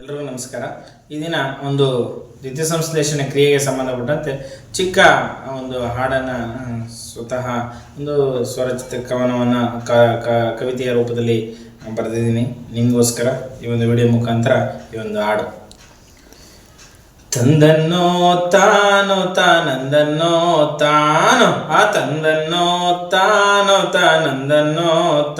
ಎಲ್ರಿಗೂ ನಮಸ್ಕಾರ. ಈ ದಿನ ಒಂದು ದ್ವಿತೀಯ ಸಂಶ್ಲೇಷಣೆ ಕ್ರಿಯೆಗೆ ಸಂಬಂಧಪಟ್ಟಂತೆ ಚಿಕ್ಕ ಒಂದು ಹಾಡನ್ನು ಸ್ವತಃ ಒಂದು ಸ್ವರಚಿತ ಕವನವನ್ನು ಕವಿತೆಯ ರೂಪದಲ್ಲಿ ಬರೆದಿದ್ದೀನಿ. ನಿಮಗೋಸ್ಕರ ಈ ಒಂದು ವಿಡಿಯೋ ಮುಖಾಂತರ ಈ ಒಂದು ಹಾಡು. ತಂದನ್ನೋ ತಾನು ತಾನಂದನ್ನೋ ತಾನು, ಆ ತಂದನ್ನೋ ತಾನು ತಾನಂದನ್ನೋ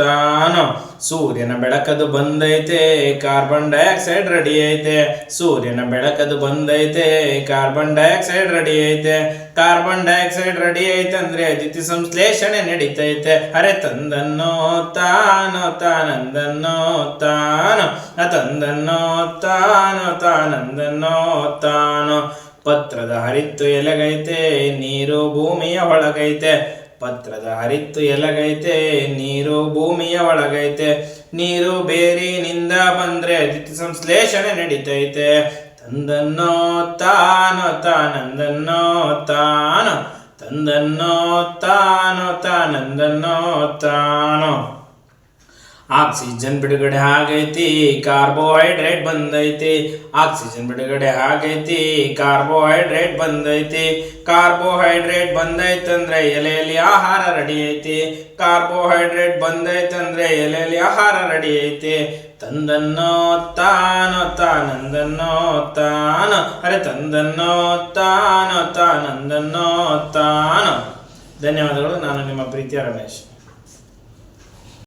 ತಾನು ಸೂರ್ಯನ ಬೆಳಕದು ಬಂದೈತೆ ಕಾರ್ಬನ್ ಡೈಆಕ್ಸೈಡ್ ರೆಡಿ ಐತೆ ಸೂರ್ಯನ ಬೆಳಕದು ಬಂದೈತೆ ಕಾರ್ಬನ್ ಡೈಆಕ್ಸೈಡ್ ರೆಡಿ ಐತೆ ಕಾರ್ಬನ್ ಡೈಆಕ್ಸೈಡ್ ರೆಡಿ ಐತೆ ಅಂದ್ರೆ ದ್ಯುತಿ ಸಂಶ್ಲೇಷಣೆ ನಡೀತೈತೆ. ಅರೆ ತಂದನ್ನೋ ತಾನೋ ತಾನಂದನ್ನೋ ತಾನು ತಂದನ್ನೋ ತಾನು ತಾನಂದನ್ನೋ ತಾನು ಪತ್ರದ ಹರಿತ್ತು ಎಲೆಗೈತೆ, ನೀರು ಭೂಮಿಯ ಒಳಗೈತೆ. ಪತ್ರದ ಹರಿತ್ತು ಎಲಗೈತೆ, ನೀರು ಭೂಮಿಯ ಒಳಗೈತೆ, ನೀರು ಬೇರಿನಿಂದ ಬಂದ್ರೆ ಸಂಶ್ಲೇಷಣೆ ನಡೀತೈತೆ. ತಂದನ್ನೋ ತಾನೋ, ತಾನಂದನ್ನೋ ತಾನೋ, ತಂದನ್ನೋ ತಾನೋ, ತಾನಂದನ್ನೋ ತಾನು. ಆಕ್ಸಿಜನ್ ಬಿಡುಗಡೆ ಆಗೈತಿ, ಕಾರ್ಬೋಹೈಡ್ರೇಟ್ ಬಂದೈತಿ. ಆಕ್ಸಿಜನ್ ಬಿಡುಗಡೆ ಆಗೈತಿ, ಕಾರ್ಬೋಹೈಡ್ರೇಟ್ ಬಂದೈತಿ. ಕಾರ್ಬೋಹೈಡ್ರೇಟ್ ಬಂದೈತಂದ್ರೆ ಎಲೆಯಲ್ಲಿ ಆಹಾರ ರೆಡಿ ಐತಿ. ಕಾರ್ಬೋಹೈಡ್ರೇಟ್ ಬಂದೈತಂದ್ರೆ ಎಲೆಯಲ್ಲಿ ಆಹಾರ ರೆಡಿ ಐತಿ. ತಂದನ್ನೋ ತಾನೋ ತಾನಂದನ್ನೋ ತಾನ ಅರೆ ತಂದನ್ನೋ ತಾನೋ ತಾನಂದನ್ನೋ ತಾನ ಧನ್ಯವಾದಗಳು, ನಾನು ನಿಮ್ಮ ಪ್ರೀತಿಯ ರಮೇಶ್.